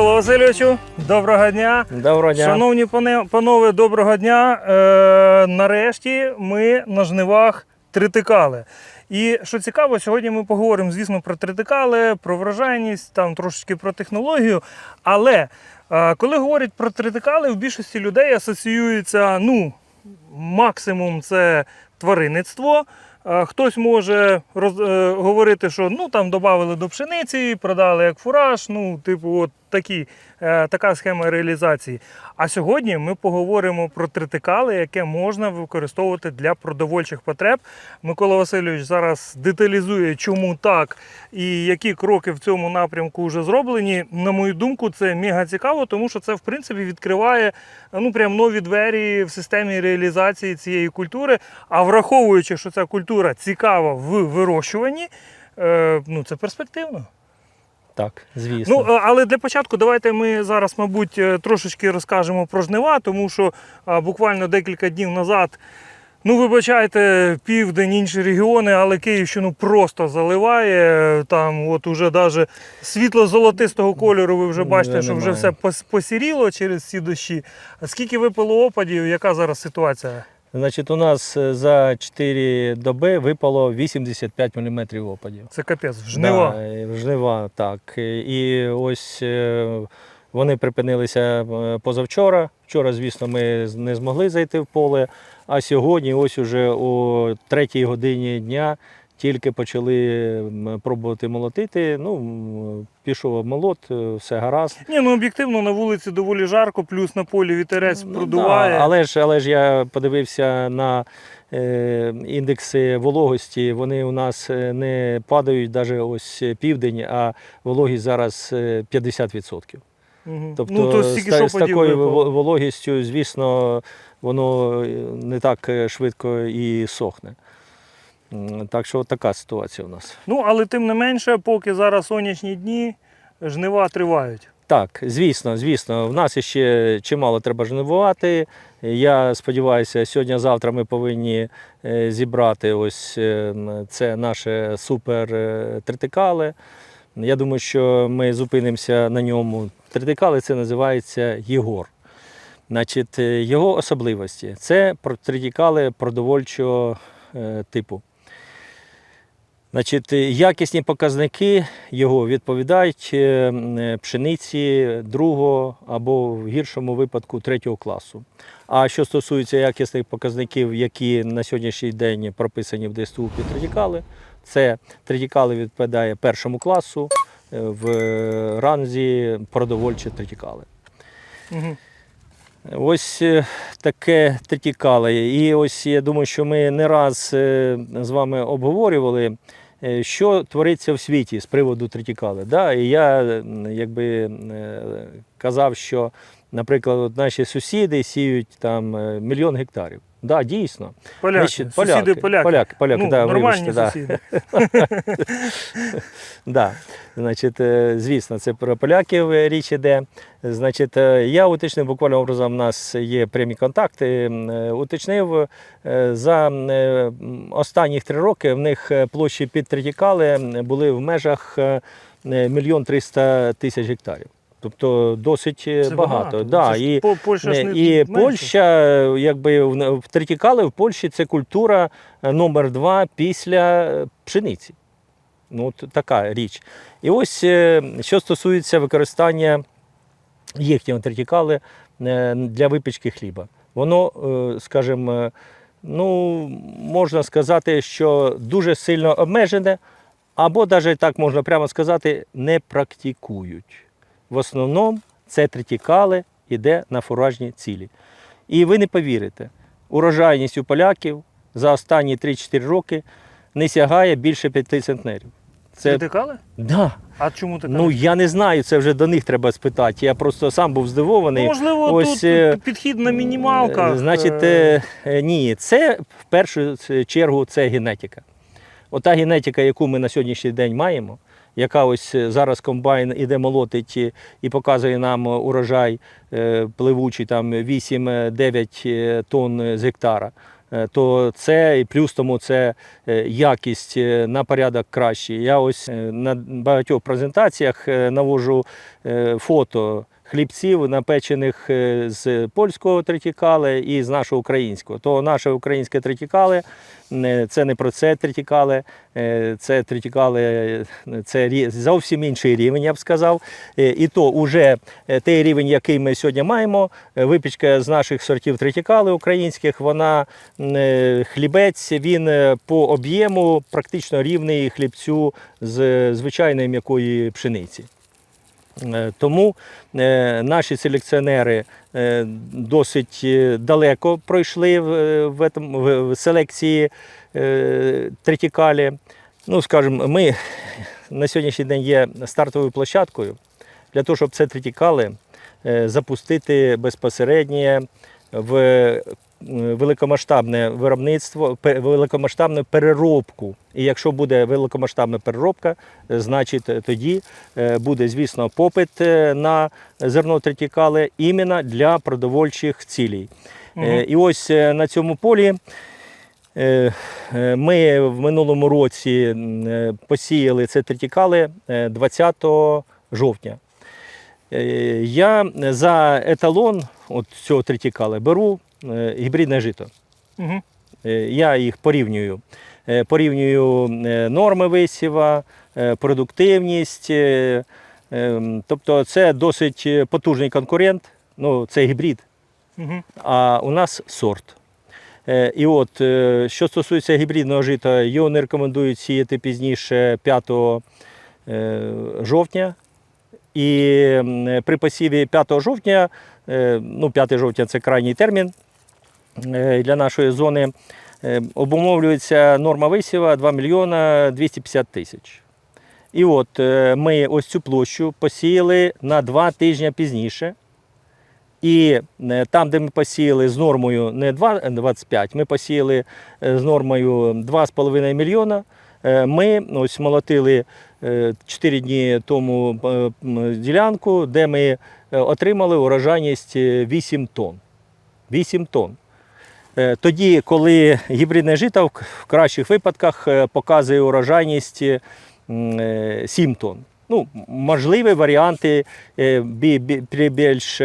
Микола Васильовичу, доброго дня. Доброго дня. Шановні пане- панове, доброго дня. Е, нарешті ми на жнивах тритикали. І що цікаво, сьогодні ми поговоримо, звісно, про тритикали, про врожайність, там трошечки про технологію. Але е, коли говорять про тритикали, в більшості людей асоціюється ну, максимум це тваринництво. Хтось може роз, е, говорити, що ну там додали до пшениці, продали як фураж. Ну, типу, от такі, е, така схема реалізації. А сьогодні ми поговоримо про тритикали, яке можна використовувати для продовольчих потреб. Микола Васильович зараз деталізує, чому так і які кроки в цьому напрямку вже зроблені. На мою думку, це мега цікаво, тому що це в принципі відкриває ну прям нові двері в системі реалізації цієї культури. А враховуючи, що ця культура цікава в вирощуванні, е, ну це перспективно. Так, звісно. Ну, е, але для початку давайте ми зараз, мабуть, е, трошечки розкажемо про жнива, тому що а, буквально декілька днів назад, ну вибачайте, південь, інші регіони, але Київщину просто заливає. Там, от уже навіть світло-золотистого кольору, ви вже бачите, Вже що вже все посіріло через ці дощі. А Скільки випало опадів, яка зараз ситуація? Значить, у нас е, за 4 доби випало 85 мм опадів. Це капець, в жнива. Да, е, жнива, так. Е, І ось е, вони припинилися е, позавчора. Вчора, звісно, ми не змогли зайти в поле, а сьогодні, ось уже о 3 годині дня, тільки почали пробувати молотити. Ну, пішов молот, е, все гаразд. Ні, ну об'єктивно на вулиці доволі жарко, плюс на полі вітерець Ну, продуває. Да, але, ж, але ж я подивився на е, індекси вологості. Вони у нас е, не падають навіть ось південь, а вологість зараз е, 50%. Мгм. Тобто ну, то з, та- з такою вологістю, звісно, воно не так швидко і сохне. Так що така ситуація у нас. Ну, але тим не менше, поки зараз сонячні дні, жнива тривають. Так, звісно, звісно, в нас ще чимало треба жнивувати. Я сподіваюся, сьогодні-завтра ми повинні е, зібрати ось е, це наше супер е, тритикали. Я думаю, що ми зупинимося на ньому. Тритикали це називається Єгор. Значить, його особливості це тритикали продовольчого типу. Значить, якісні показники його відповідають пшениці другого або в гіршому випадку третього класу. А що стосується якісних показників, які на сьогоднішній день прописані в ДСТУ під тритікали, це тритікали відповідає першому класу е, в ранзі продовольчі тритікали. Угу. Ось е, таке тритікали. І ось я думаю, що ми не раз е, з вами обговорювали, що твориться в світі з приводу тритікали. Да? І я якби е, казав, що, наприклад, наші сусіди сіють там е, мільйон гектарів. Да, дійсно. Поляки, Значить, сусіди поляки. Поляки, поляки, ну, да, нормальні вибачте, сусіди. Да. Значить, е, звісно, це про поляків річ іде. Значить, е, я уточнив буквально образом, у нас є прямі контакти. е, Уточнив за останніх три роки в них площі під Третікали були в межах мільйон триста тисяч гектарів. Тобто досить е, Це багато. багато. Да, Це ж і, По- Польща ж Е, не І менше. Польща, якби в в Польщі це культура е, номер два після е, пшениці. Ну, от така річ. І ось е, що стосується використання їхнього третікали е, для випічки хліба. Воно, е, скажімо, е, ну, можна сказати, що дуже сильно обмежене, або навіть так можна прямо сказати, не практикують. В основному це третікали йде на фуражні цілі. І ви не повірите, урожайність у поляків за останні 3-4 роки не сягає більше 5 центнерів. Це Критикали? да. А чому так? Ну я не знаю, це вже до них треба спитати. Я просто сам був здивований. Ну, можливо, ось, тут е, підхід на мінімалках. Е, Значить, е, ні, це в першу чергу це генетика. Ота генетика, яку ми на сьогоднішній день маємо, яка ось е, зараз комбайн іде молотить і- показує нам урожай е, пливучий там 8-9 тонн з гектара. е, то це і плюс тому це е, якість е, на порядок краще. Я ось е, на багатьох презентаціях е, навожу е, фото хлібців, напечених е, з польського третікале і з нашого українського. То наше українське третікале е, це не про це третікале, е, це третікале, е, це зовсім інший рівень, я б сказав. І то вже той рівень, який ми сьогодні маємо, випічка з наших сортів третікали українських, вона хлібець, він по об'єму практично рівний хлібцю з звичайної м'якої пшениці. Е, Тому е, наші селекціонери е, досить далеко пройшли в, селекції третікалі. Ну, скажімо, ми на сьогоднішній день є стартовою площадкою для того, щоб це третікали е, запустити безпосередньо в великомасштабне виробництво, великомасштабну переробку. І якщо буде великомасштабна переробка, е, значить е, тоді е, буде, звісно, попит е, на зерно третікали іменно для продовольчих цілей. Е, І ось е, на цьому полі е, е, ми в минулому році е, посіяли це третікали е, 20 жовтня. Е, Я за еталон от цього третікала беру е, гібридне жито. Угу. Е, Я їх порівнюю. Е, Порівнюю е, норми висіва, е, продуктивність. е, ем, Тобто це досить е, потужний конкурент. Ну, це гібрид, Угу. а у нас сорт. Е, І от, е, що стосується гібридного жита, його не рекомендують сіяти пізніше 5 е, жовтня. І при посіві 5 жовтня, е, ну 5 жовтня це крайній термін е, для нашої зони, е, обумовлюється норма висіва 2 мільйона 250 тисяч. І от е, ми ось цю площу посіяли на 2 тижні пізніше. І е, там, де ми посіяли з нормою не 2,25, ми посіяли е, з нормою 2,5 мільйона. Е, Ми ось молотили 4 дні тому е, ділянку, де ми е, отримали урожайність е, 8 тонн. 8 тонн. Е, Тоді, коли гібридне жито в кращих випадках е, показує урожайність е, м, е, 7 тонн. Ну, можливі варіанти при більш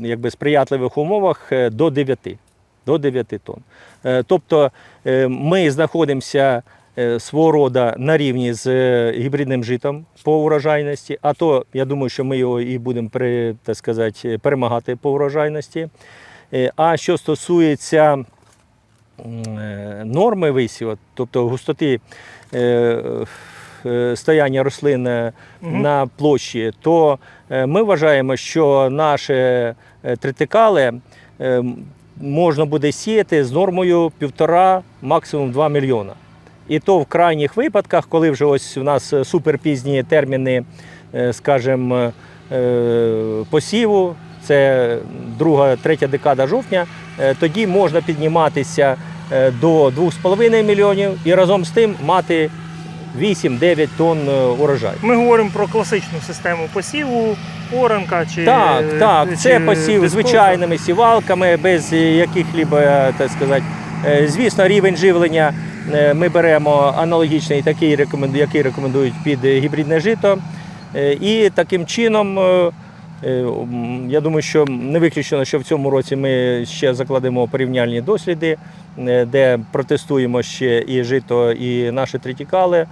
якби, сприятливих умовах до 9, до 9 тонн. Тобто ми знаходимося свого роду на рівні з гібридним житом по урожайності, а то я думаю, що ми його і будемо так сказати, перемагати по урожайності. А що стосується норми висіву, тобто густоти е, е, стояння рослин е, Мгм. на площі, то е, ми вважаємо, що наші е, тритикали е, можна буде сіяти з нормою 1,5, максимум 2 мільйона. І то в крайніх випадках, коли вже ось у нас е, суперпізні терміни, е, скажімо, е, посіву, це друга, третя декада жовтня, е, тоді можна підніматися е, до 2,5 мільйонів і разом з тим мати 8-9 тонн е, урожаю. Ми говоримо про класичну систему посіву, оранка чи Так, так, чи це посів дисковка. звичайними сівалками, без яких-либо, так сказати. Звісно, рівень живлення ми беремо аналогічний, такий, який рекомендують під гібридне жито. І таким чином, я думаю, що не виключено, що в цьому році ми ще закладемо порівняльні досліди, е, де протестуємо ще і жито, і наші третікали.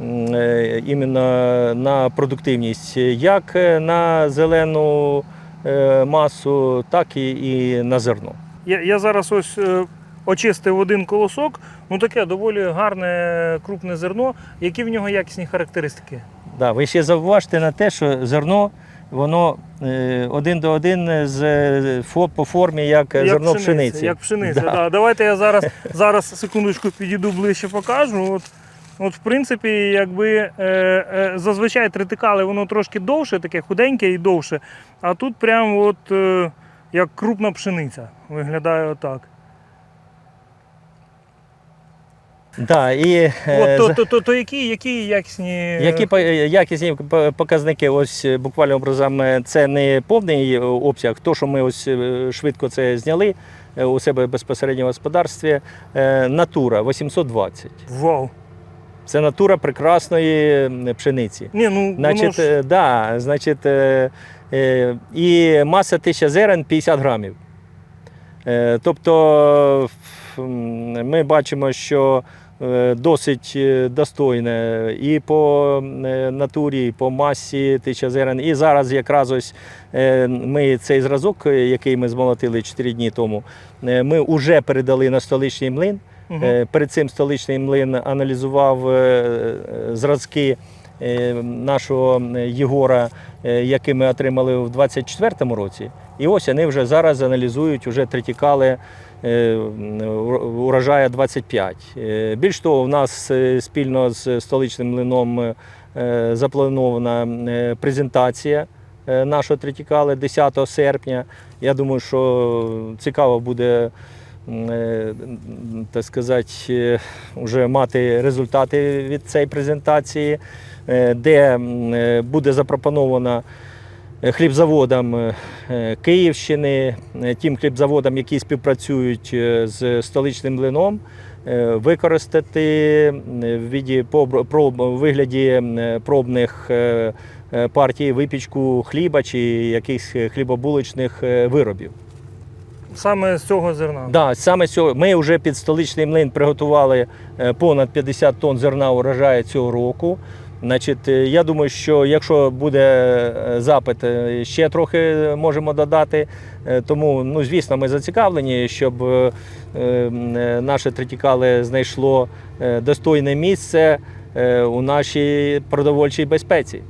м, е, іменно на продуктивність, як е, на зелену е, масу, так і, на зерно. Я, я зараз ось е, очистив один колосок, ну таке доволі гарне крупне зерно. Які в нього якісні характеристики? Да, ви ще зауважте на те, що зерно воно е, один до один з по формі, як, зерно пшениці. Як пшениця, Да. да. Давайте я зараз, зараз секундочку підійду ближче, покажу. От, от в принципі, якби е, е, зазвичай тритикали воно трошки довше, таке худеньке і довше. А тут прям от е, як крупна пшениця. Виглядає отак. Да, і, е, От, то, то, то, то які, які якісні. Які по- якісні по- показники, ось е, буквально образом, е, це не повний е, обсяг. То, що ми ось е, швидко це зняли, е, у себе безпосередньо в господарстві е, натура 820. Вау. Це натура прекрасної м, пшениці. Ні, ну воно Значить, ж... е, да, значить, е, е, і маса тисяча зерен 50 грамів. Е, тобто ф- м, ми бачимо, що е, досить е, достойне і по е, натурі, і по масі тисяча зерен. І зараз якраз ось е, ми цей зразок, е, який ми змолотили 4 дні тому, е, ми вже передали на столичний млин. Е, Перед цим столичний млин аналізував е, е, зразки е, нашого е, Єгора, е, які ми отримали в 24-му році. І ось вони вже зараз аналізують вже третікали е, урожая 25. Е, Більш того, у нас е, спільно з столичним млином запланована презентація нашого третікали 10 серпня. Я думаю, що цікаво буде так сказати, вже мати результати від цієї презентації, де буде запропонована хлібзаводам е, е, Київщини, е, тим хлібзаводам, які співпрацюють е, з столичним млином, е, використати в віді вигляді пробних е, е, партій випічку хліба чи якихось хлібобулочних е, виробів. Саме з цього зерна. Да, саме цього. Ми вже під столичний млин приготували е, понад 50 тонн зерна урожаю цього року. Значить, е, я думаю, що якщо буде е, запит, е, ще трохи можемо додати. Тому, ну, звісно, ми зацікавлені, щоб наше третікале знайшло достойне місце у нашій продовольчій безпеці.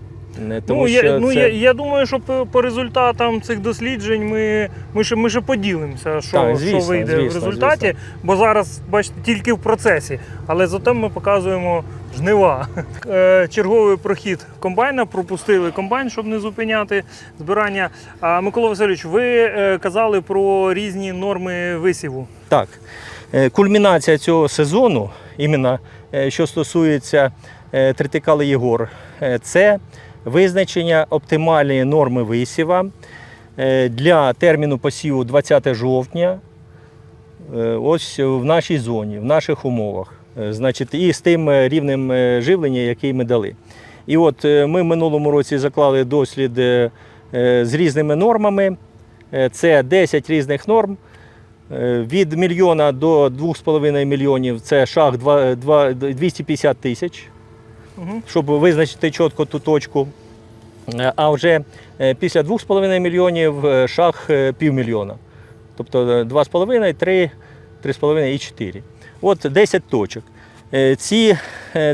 Е, Тому ну, я, що ну це- я, я думаю, що по, по результатам цих досліджень ми, ми, ще, ми ще поділимося, що, Так, звісно, що вийде в результаті. звісно. Бо зараз, бачите, тільки в процесі. Але зато ми показуємо жнива. Е, Черговий прохід комбайна, пропустили комбайн, щоб не зупиняти збирання. А Микола Васильович, ви е, казали про різні норми висіву. Так, Е, кульмінація цього сезону, іменно що стосується тритикали Єгор, це визначення оптимальної норми висіва е, для терміну посіву 20 жовтня. е, Ось в нашій зоні, в наших умовах. Е, Значить, і з тим рівнем живлення, який ми дали. І от ми в минулому році заклали дослід з різними нормами. Це 10 різних норм. Від мільйона до 2,5 мільйонів це шаг два- два- 250 тисяч, Угу. щоб визначити чітко ту точку. Е, А вже е, після 2,5 мільйонів е, шаг е, півмільйона. Тобто е, 2,5, 3, 3,5 і 4. От 10 точок. Ці,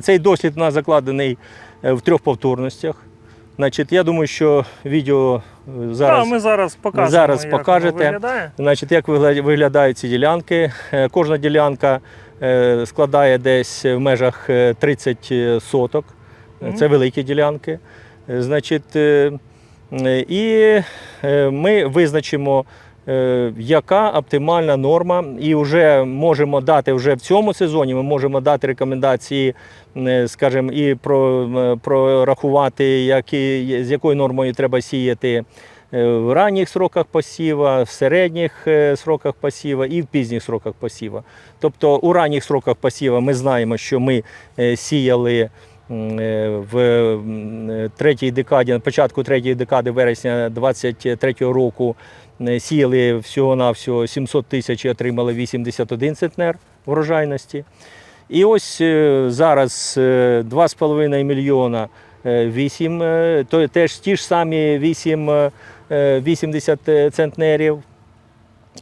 цей дослід у нас закладений в трьох повторностях. Значить, я думаю, що відео зараз. Так, ми зараз покажемо, зараз як покажете. воно виглядає. Значить, як виглядають ці ділянки? Кожна ділянка складає десь в межах е, 30 соток. Е, Це великі ділянки. Е, Значить, е, е, і е, ми визначимо, е, яка оптимальна норма, і вже можемо дати вже в цьому сезоні. Ми можемо дати рекомендації, е, скажімо, і е, прорахувати, які, з якою нормою треба сіяти е, в ранніх сроках посіва, в середніх е, сроках посіва і в пізніх сроках посіва. Тобто у ранніх сроках посіва ми знаємо, що ми е, сіяли е, в е, третій декаді, на початку третьої декади вересня 23 року е, сіяли всього-навсього 700 тисяч і отримали 81 центнер врожайності. І ось е, зараз е, 2,5 мільйона е, 8, е, то теж ті ж самі 8, е, е, 80 центнерів.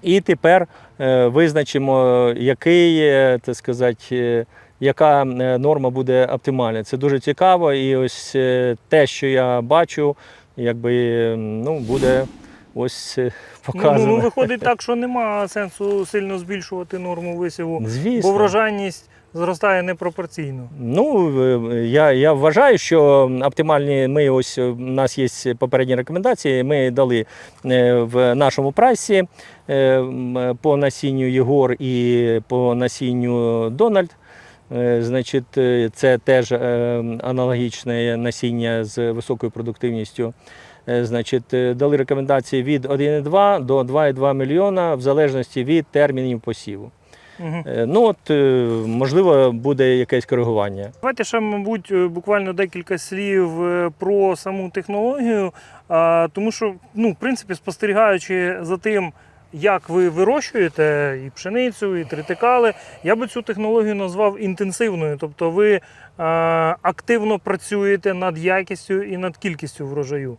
І тепер е, визначимо, який, е, так сказати, е, яка е, норма буде оптимальна. Це дуже цікаво. І ось е, те, що я бачу, якби е, ну, буде ось е, Ну, ну, виходить так, що нема сенсу сильно збільшувати норму висіву, Звісно. бо врожайність зростає непропорційно. Ну, е, я, я вважаю, що оптимальні ми ось е, у нас є попередні рекомендації. Ми дали е, в нашому прайсі по насінню Єгор і по насінню Дональд. Значить, це теж аналогічне насіння з високою продуктивністю. Значить, дали рекомендації від 1,2 до 2,2 мільйона в залежності від термінів посіву. Е, Ну от, е, можливо, буде якесь коригування. Давайте ще, мабуть, е, буквально декілька слів про саму технологію, тому що, ну, в принципі, спостерігаючи за тим, як ви вирощуєте і пшеницю, і тритикали, я би цю технологію назвав інтенсивною. Тобто ви е, активно працюєте над якістю і над кількістю врожаю.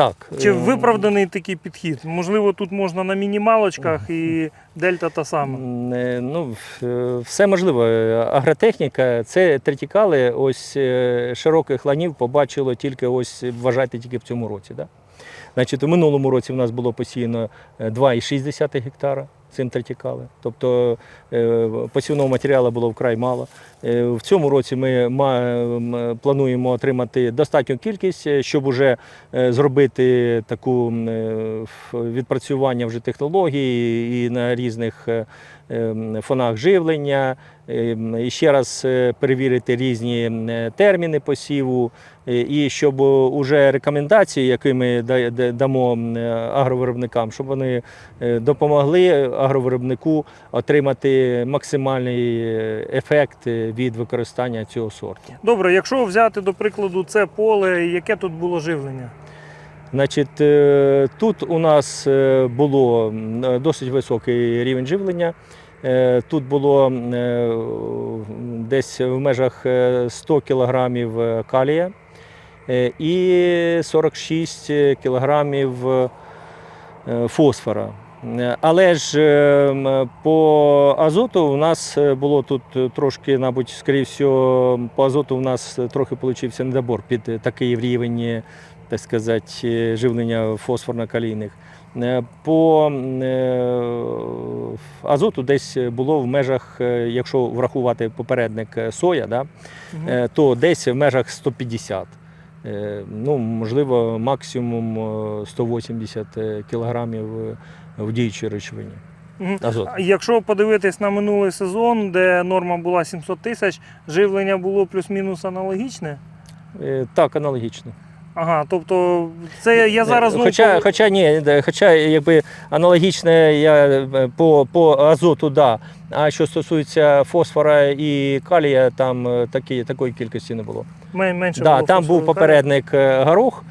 Так. Чи е, виправданий такий підхід? Можливо, тут можна на мінімалочках і дельта та сама. Е, Ну, е, все можливо. Агротехніка це третікали, ось широких ланів побачило тільки ось, вважайте, тільки в цьому році. Да? Значить, у минулому році в нас було посіяно е, 2,6 гектара цим третікали. Тобто е, посівного матеріалу було вкрай мало. Е, В цьому році ми плануємо отримати достатню кількість, е, щоб уже зробити таку відпрацювання вже технологій і на різних фонах живлення, ем, і ще раз е, перевірити різні е, терміни посіву, е, і щоб уже рекомендації, які ми да- да- дамо агровиробникам, щоб вони допомогли агровиробнику отримати максимальний ефект від використання цього сорту. Добре, якщо взяти до прикладу це поле, яке тут було живлення? Значить, тут у нас було досить високий рівень живлення. Е, Тут було е, десь в межах е, 100 кілограмів е, калія е, і 46 кілограмів фосфора. Але ж по азоту у нас було тут трошки, мабуть, скоріше всього, по азоту у нас трохи получився недобор під такий рівень так сказати, живлення фосфорно-калійних. Е, По е, азоту десь було в межах, е, якщо врахувати попередник соя, да, е, то десь в межах 150. Е, Ну, можливо, максимум е, 180 кілограмів в діючій речовині. Азот. Якщо подивитись на минулий сезон, де норма була 700 тисяч, живлення було плюс-мінус аналогічне. Так, аналогічно. Ага, тобто це я зараз знову хоча, пов- хоча ні, хоча якби аналогічне я е, по, по азоту, да. А що стосується фосфора і калія, там е, такі, такої кількості не було. мен- менше Да, було там був попередник е, горох,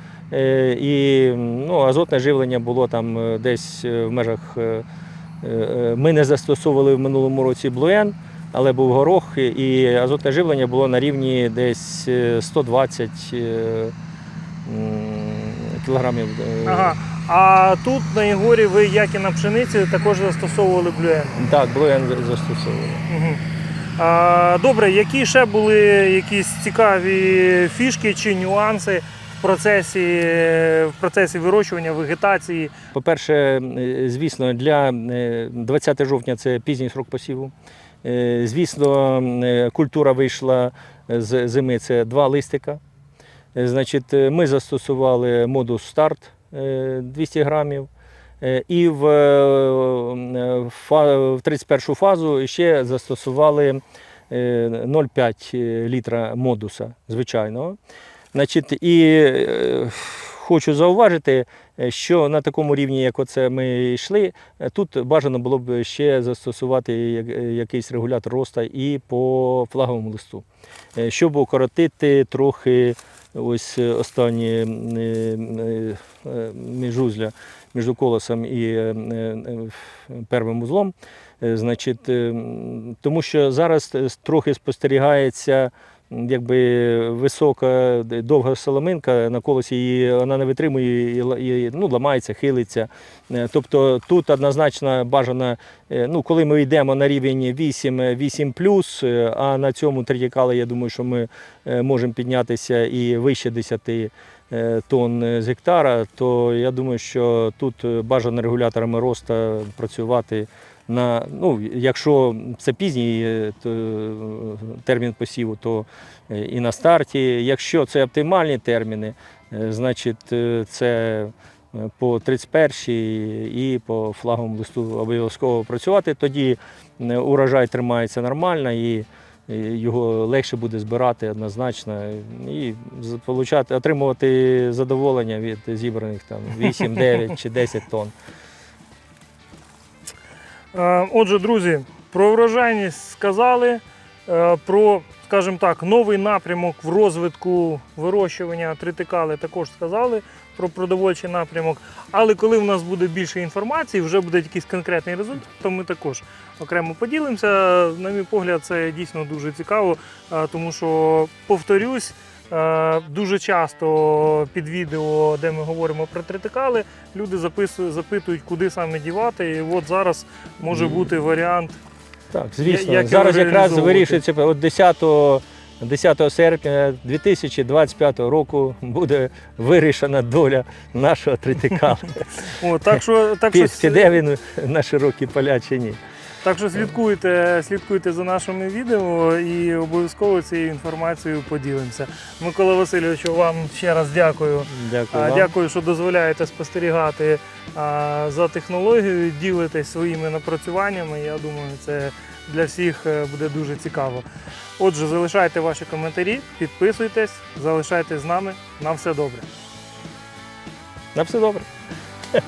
і ну, азотне живлення було там десь в межах. Ми не застосовували в минулому році блуен, але був горох, і азотне живлення було на рівні десь е, 120 е, м, кілограмів. е, Ага. А тут на Ігорі ви, як і на пшениці, також застосовували блюен. Так, блуен застосовували. Угу. А, добре, які ще були якісь цікаві фішки чи нюанси в процесі, в процесі вирощування, вегетації? По-перше, е, звісно, для е, 20 жовтня це пізній срок посіву. Е, Звісно, е, культура вийшла з зими це два листика. Е, Значить, е, ми застосували модус старт е, 200 грамів. Е, І в, е, фа- в 31 фазу ще застосували е, 0,5 літра модуса звичайного. Значить, і хочу зауважити, що на такому рівні, як оце ми йшли, е, тут бажано було б ще застосувати е, якийсь регулятор росту і по флаговому листу, е, щоб укоротити трохи ось е, останні е, е, е, міжузля між колесом і е, е, первим узлом. Е, Значить, е, тому що зараз е, трохи спостерігається якби висока, довга соломинка на колесі, її вона не витримує і, ну, ламається, хилиться. Е, Тобто тут однозначно бажано, е, ну, коли ми йдемо на рівень 8, е, 8 е, а на цьому третікалі, я думаю, що ми можемо піднятися і вище 10 е, тонн з гектара, то я думаю, що тут бажано регуляторами росту працювати на, ну, якщо це пізній е, то, е, термін посіву, то е, і на старті. Якщо це оптимальні терміни, значить це по 31 і по флаговому листу обов'язково працювати. Тоді урожай тримається нормально і його легше буде збирати однозначно і отримувати задоволення від зібраних там 8, 9 чи 10 тонн. Е, Отже, друзі, про врожайність сказали, е, про, скажімо так, новий напрямок в розвитку вирощування тритикали також сказали про продовольчий напрямок. Але коли в нас буде більше інформації, вже буде якийсь конкретний результат, то ми також окремо поділимося. На мій погляд, це дійсно дуже цікаво, е, тому що, повторюсь, дуже часто під відео, де ми говоримо про тритикали, люди запитують, куди саме дівати. І от зараз може бути варіант. Так, звісно, як зараз якраз вирішується от 10, 10 серпня 2025 року буде вирішена доля нашого тритикала. О, так що, так що, Піде він на широкі поля чи ні. Так що слідкуйте, слідкуйте за нашими відео і обов'язково цією інформацією поділимося. Микола Васильовичу, вам ще раз дякую. Дякую. Вам. Дякую, що дозволяєте спостерігати за технологією, ділитесь своїми напрацюваннями. Я думаю, це для всіх е, буде дуже цікаво. Отже, залишайте ваші коментарі, підписуйтесь, залишайтесь з нами. Нам все добре. На все добре.